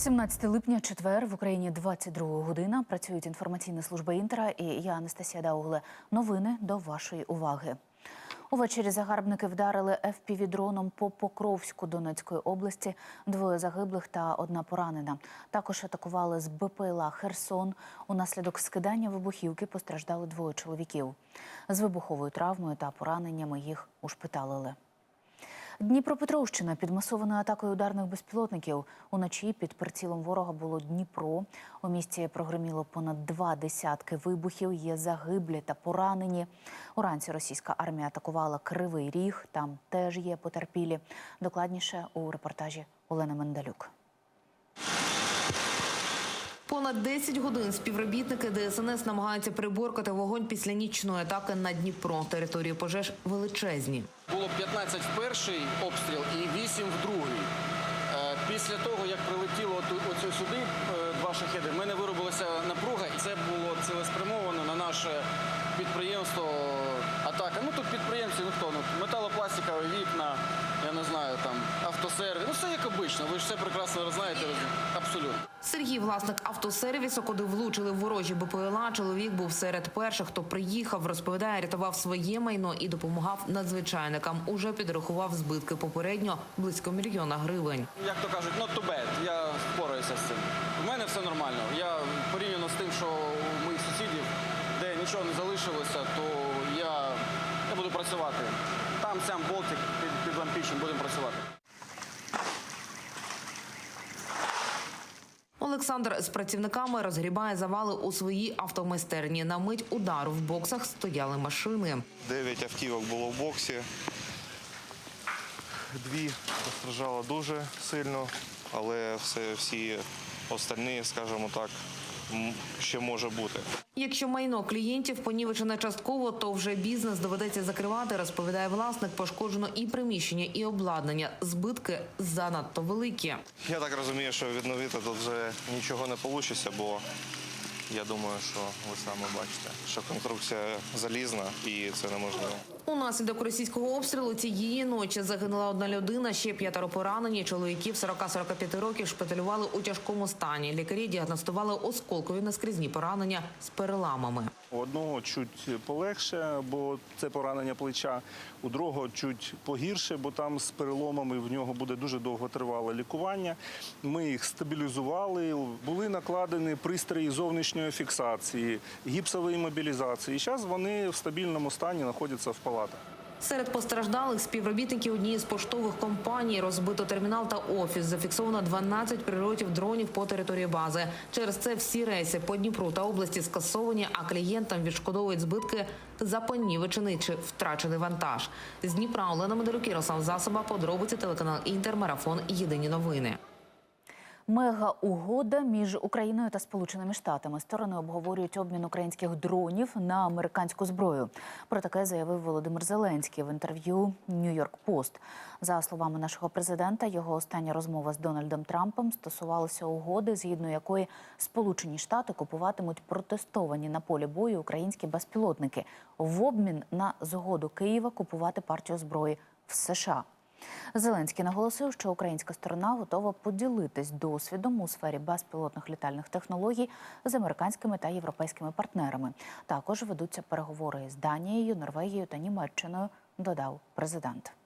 17 липня, четвер в Україні 22 година. Працюють інформаційна служба інтера і я Анастасія Даугле. Новини до вашої уваги. Увечері загарбники вдарили ФПВ-дроном по Покровську Донецької області. Двоє загиблих та одна поранена. Також атакували з БПЛА Херсон. Унаслідок скидання вибухівки постраждали двоє чоловіків. З вибуховою травмою та пораненнями їх ушпиталили. Дніпропетровщина під масованою атакою ударних безпілотників. Уночі під прицілом ворога було Дніпро. У місті прогреміло понад два десятки вибухів. Є загиблі та поранені. Уранці російська армія атакувала Кривий Ріг. Там теж є потерпілі. Докладніше у репортажі Олени Мендалюк. Понад 10 годин співробітники ДСНС намагаються приборкати вогонь після нічної атаки на Дніпро. Території пожеж величезні. Було 15 в перший обстріл і 8 в другий. Е, Після того, як прилетіло оцю сюди е, два шахеди, в мене виробилася напруга, і це було цілеспрямовано на наше підприємство атака. Ну тут підприємці, ну хто? Ну, металопластикові вікна, я не знаю, там автосервіс. Ну все як обично, ви ж все прекрасно знаєте, абсолютно. Сергій, власник автосервісу, куди влучили ворожі БПЛА. Чоловік був серед перших, хто приїхав. Розповідає, рятував своє майно і допомагав надзвичайникам. Уже підрахував збитки попередньо близько мільйона гривень. Як то кажуть, not too bad, я впораюся з цим. У мене все нормально. Я порівняно з тим, що у моїх сусідів, де нічого не залишилося, то я, я буду працювати. Там, сям, Болтик, під, під лампічем будемо працювати. Олександр з працівниками розгрібає завали у своїй автомайстерні. На мить удару в боксах стояли машини. Дев'ять автівок було в боксі. Дві постраждало дуже сильно, але все, всі остальні, скажімо так, ще може бути. Якщо майно клієнтів понівечене частково, то вже бізнес доведеться закривати, розповідає власник. Пошкоджено і приміщення, і обладнання. Збитки занадто великі. Я так розумію, що відновити тут вже нічого не вийде, бо я думаю, що ви самі бачите, що конструкція залізна і це неможливо. Унаслідок російського обстрілу цієї ночі загинула одна людина, ще п'ятеро поранені. Чоловіків 40-45 років шпиталювали у тяжкому стані. Лікарі діагностували осколкові наскрізні поранення з переламами. У одного чуть полегше, бо це поранення плеча, у другого чуть погірше, бо там з переломами в нього буде дуже довготривале лікування. Ми їх стабілізували, були накладені пристрої зовнішньої фіксації, гіпсової мобілізації. Зараз вони в стабільному стані знаходяться в палатах. Серед постраждалих співробітники однієї з поштових компаній розбито термінал та офіс. Зафіксовано 12 прильотів дронів по території бази. Через це всі рейси по Дніпру та області скасовані, а клієнтам відшкодовують збитки за понівечений чи втрачений вантаж. З Дніпра Олена Медорюк, Ярослав Засоба, подробиці телеканал Інтер, Марафон, Єдині новини. Мега-угода між Україною та Сполученими Штатами. Сторони обговорюють обмін українських дронів на американську зброю. Про таке заявив Володимир Зеленський в інтерв'ю Нью-Йорк Пост. За словами нашого президента, його остання розмова з Дональдом Трампом стосувалася угоди, згідно якої Сполучені Штати купуватимуть протестовані на полі бою українські безпілотники в обмін на згоду Києва купувати партію зброї в США. Зеленський наголосив, що українська сторона готова поділитись досвідом у сфері безпілотних літальних технологій з американськими та європейськими партнерами. Також ведуться переговори з Данією, Норвегією та Німеччиною. Додав президент.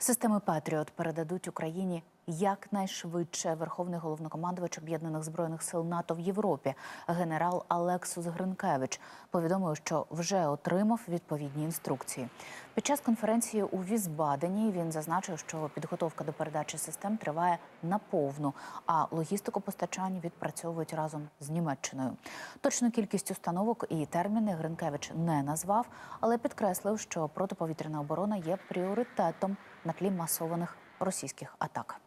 Системи Патріот передадуть Україні якнайшвидше. Верховний головнокомандувач об'єднаних збройних сил НАТО в Європі, генерал Алексус Гринкевич, повідомив, що вже отримав відповідні інструкції. Під час конференції у Візбадені він зазначив, що підготовка до передачі систем триває наповну, а логістику постачань відпрацьовують разом з Німеччиною. Точну кількість установок і терміни Гринкевич не назвав, але підкреслив, що протиповітряна оборона є пріоритетом на тлі масованих російських атак.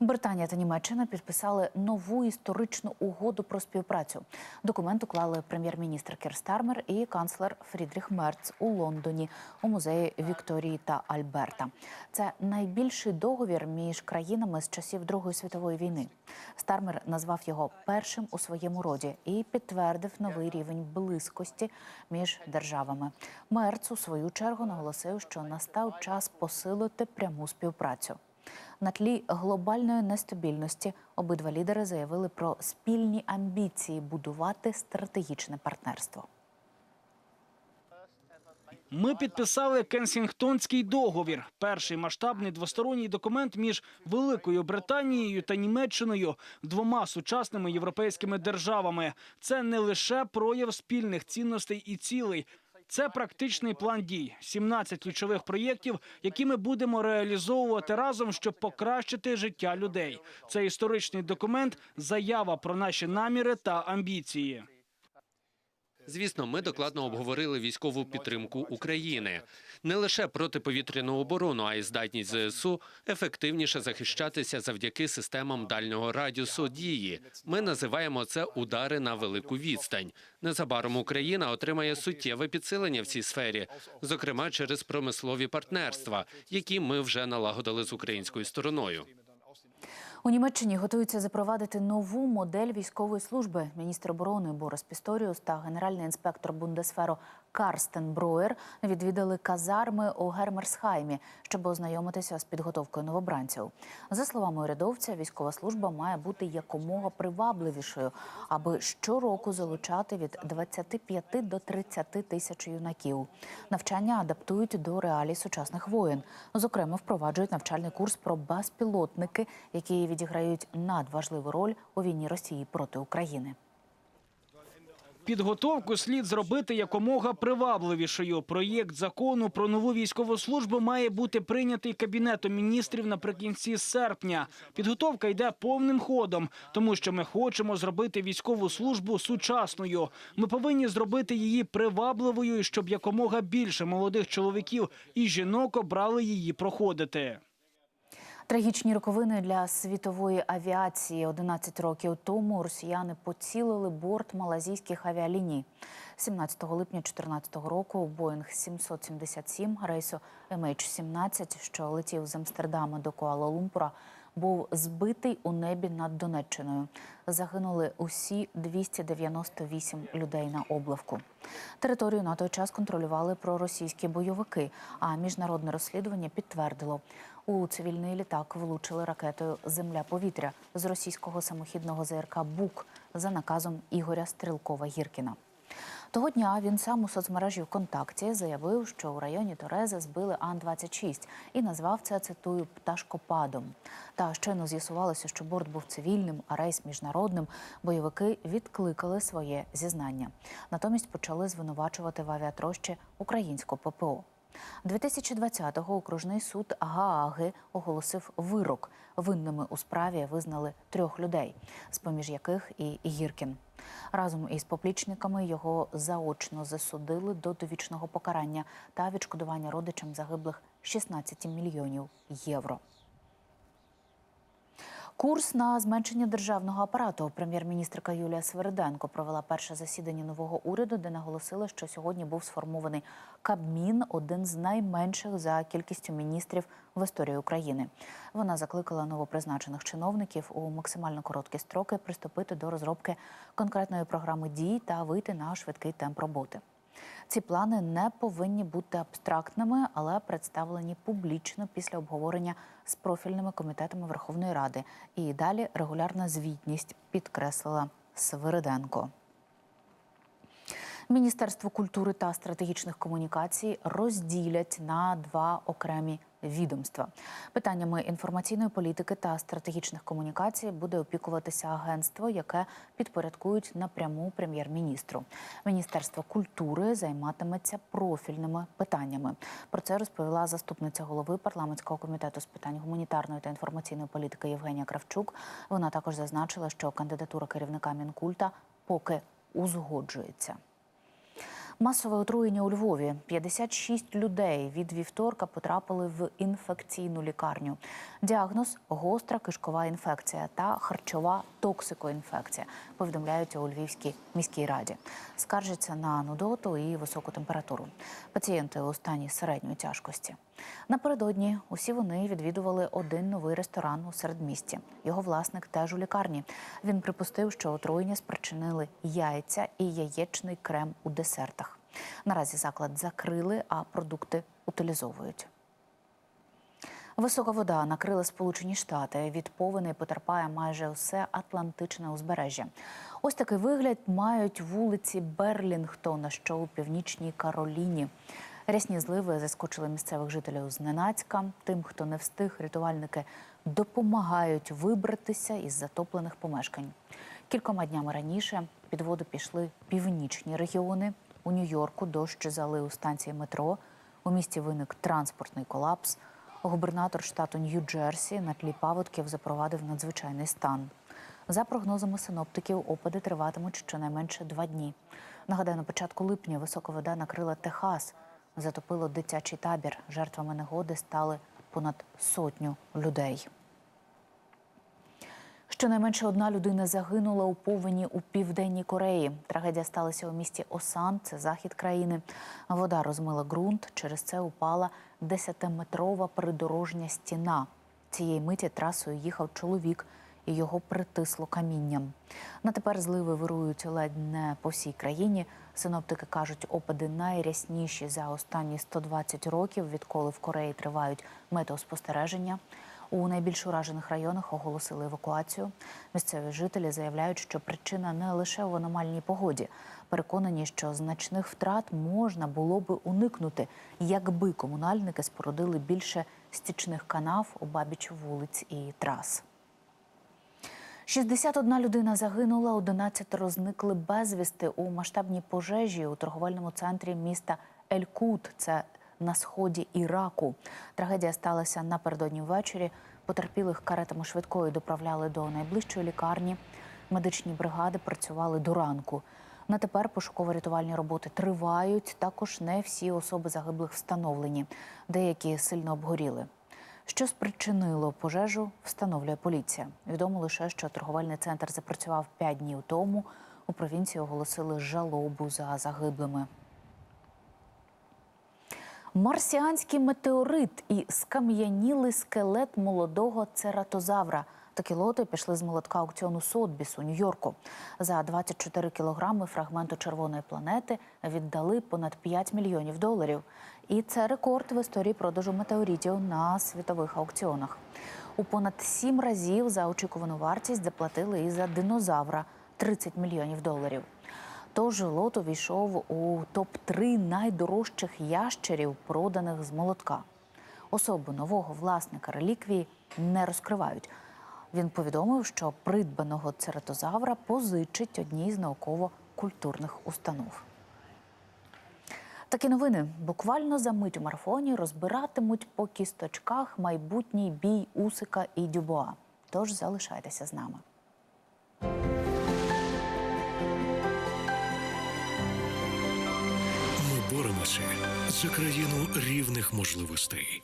Британія та Німеччина підписали нову історичну угоду про співпрацю. Документ уклали прем'єр-міністр Кір Стармер і канцлер Фрідріх Мерц у Лондоні у музеї Вікторії та Альберта. Це найбільший договір між країнами з часів Другої світової війни. Стармер назвав його першим у своєму роді і підтвердив новий рівень близькості між державами. Мерц у свою чергу наголосив, що настав час посилити пряму співпрацю. На тлі глобальної нестабільності обидва лідери заявили про спільні амбіції будувати стратегічне партнерство. Ми підписали Кенсінгтонський договір, перший масштабний двосторонній документ між Великою Британією та Німеччиною, двома сучасними європейськими державами. Це не лише прояв спільних цінностей і цілей. Це практичний план дій, 17 ключових проєктів, які ми будемо реалізовувати разом, щоб покращити життя людей. Це історичний документ, заява про наші наміри та амбіції. Звісно, ми докладно обговорили військову підтримку України не лише протиповітряну оборону, а й здатність ЗСУ ефективніше захищатися завдяки системам дальнього радіусу дії. Ми називаємо це удари на велику відстань. Незабаром Україна отримає суттєве підсилення в цій сфері, зокрема через промислові партнерства, які ми вже налагодили з українською стороною. У Німеччині готуються запровадити нову модель військової служби. Міністр оборони Борис Пісторіус та генеральний інспектор Бундесферу Карстен Броєр відвідали казарми у Гермерсхаймі, щоб ознайомитися з підготовкою новобранців. За словами урядовця, військова служба має бути якомога привабливішою, аби щороку залучати від 25 до 30 тисяч юнаків. Навчання адаптують до реалій сучасних воєн. Зокрема, впроваджують навчальний курс про безпілотники, які відіграють надважливу роль у війні Росії проти України. Підготовку слід зробити якомога привабливішою. Проєкт закону про нову військову службу має бути прийнятий кабінетом міністрів наприкінці серпня. Підготовка йде повним ходом, тому що ми хочемо зробити військову службу сучасною. Ми повинні зробити її привабливою, щоб якомога більше молодих чоловіків і жінок обрали її проходити. Трагічні роковини для світової авіації 11 років тому росіяни поцілили борт малазійських авіаліній. 17 липня 2014 року Боїнг 777 рейсу MH17, що летів з Амстердама до Куала-Лумпура, був збитий у небі над Донеччиною. Загинули усі 298 людей на облавку. Територію на той час контролювали проросійські бойовики, а міжнародне розслідування підтвердило. У цивільний літак влучили ракетою Земля-повітря з російського самохідного ЗРК Бук за наказом Ігоря Стрілкова-Гіркіна. Того дня він сам у соцмережі ВКонтакті заявив, що у районі Торези збили Ан-26 і назвав це цитую пташкопадом. Та щойно з'ясувалося, що борт був цивільним, а рейс міжнародним. Бойовики відкликали своє зізнання. Натомість почали звинувачувати в авіатрощі українську ППО. 2020-го окружний суд Гааги оголосив вирок. Винними у справі визнали трьох людей, з поміж яких і Гіркін. Разом із поплічниками його заочно засудили до довічного покарання та відшкодування родичам загиблих 16 мільйонів євро. Курс на зменшення державного апарату. Прем'єр-міністрка Юлія Свериденко провела перше засідання нового уряду, де наголосила, що сьогодні був сформований Кабмін, один з найменших за кількістю міністрів в історії України. Вона закликала новопризначених чиновників у максимально короткі строки приступити до розробки конкретної програми дій та вийти на швидкий темп роботи. Ці плани не повинні бути абстрактними, але представлені публічно після обговорення з профільними комітетами Верховної Ради. І далі регулярна звітність підкреслила Свириденко. Міністерство культури та стратегічних комунікацій розділять на два окремі відомства. Питаннями інформаційної політики та стратегічних комунікацій буде опікуватися агентство, яке підпорядкують напряму прем'єр-міністру. Міністерство культури займатиметься профільними питаннями. Про це розповіла заступниця голови парламентського комітету з питань гуманітарної та інформаційної політики Євгенія Кравчук. Вона також зазначила, що кандидатура керівника Мінкульта поки узгоджується. Масове отруєння у Львові. 56 людей від вівторка потрапили в інфекційну лікарню. Діагноз гостра кишкова інфекція та харчова токсикоінфекція. Повідомляють у Львівській міській раді. Скаржаться на нудоту і високу температуру. Пацієнти у стані середньої тяжкості. Напередодні усі вони відвідували один новий ресторан у середмісті. Його власник теж у лікарні. Він припустив, що отруєння спричинили яйця і яєчний крем у десертах. Наразі заклад закрили, а продукти утилізовують. Висока вода накрила Сполучені Штати. Від повені потерпає майже усе Атлантичне узбережжя. Ось такий вигляд мають вулиці Берлінгтона, що у північній Кароліні. Рясні зливи заскочили місцевих жителів зненацька. Тим, хто не встиг, рятувальники допомагають вибратися із затоплених помешкань. Кількома днями раніше під воду пішли північні регіони. У Нью-Йорку дощ залив станції метро. У місті виник транспортний колапс. Губернатор штату Нью-Джерсі на тлі паводків запровадив надзвичайний стан. За прогнозами синоптиків, опади триватимуть щонайменше два дні. Нагадаю, на початку липня висока вода накрила Техас, затопило дитячий табір. Жертвами негоди стали понад сотню людей. Щонайменше одна людина загинула у повені у південній Кореї. Трагедія сталася у місті Осан, це захід країни. Вода розмила ґрунт. Через це упала 10-метрова придорожня стіна. Цієї миті трасою їхав чоловік, і його притисло камінням. На тепер зливи вирують ледь не по всій країні. Синоптики кажуть, опади найрясніші за останні 120 років, відколи в Кореї тривають метеоспостереження. У найбільш уражених районах оголосили евакуацію. Місцеві жителі заявляють, що причина не лише в аномальній погоді. Переконані, що значних втрат можна було би уникнути, якби комунальники спорудили більше стічних канав обабіч вулиць і трас. 61 людина загинула, 11 зникли безвісти у масштабній пожежі у торговельному центрі міста Ель-Кут. Це на сході Іраку. Трагедія сталася напередодні ввечері. Потерпілих каретами швидкої доправляли до найближчої лікарні. Медичні бригади працювали до ранку. На тепер пошуково-рятувальні роботи тривають. Також не всі особи загиблих встановлені. Деякі сильно обгоріли. Що спричинило пожежу, встановлює поліція. Відомо лише, що торговельний центр запрацював 5 днів тому. У провінції оголосили жалобу за загиблими. Марсіанський метеорит і скам'янілий скелет молодого цератозавра. Такі лоти пішли з молотка аукціону Сотбіс у Нью-Йорку. За 24 кілограми фрагменту червоної планети віддали понад 5 мільйонів доларів. І це рекорд в історії продажу метеоритів на світових аукціонах. У понад сім разів за очікувану вартість заплатили і за динозавра 30 мільйонів доларів. Тож лот увійшов у топ-3 найдорожчих ящерів, проданих з молотка. Особу нового власника реліквії не розкривають. Він повідомив, що придбаного цератозавра позичить одній з науково-культурних установ. Такі новини буквально за мить у марафоні розбиратимуть по кісточках майбутній бій Усика і Дюбуа. Тож залишайтеся з нами. Ми боремося за країну рівних можливостей.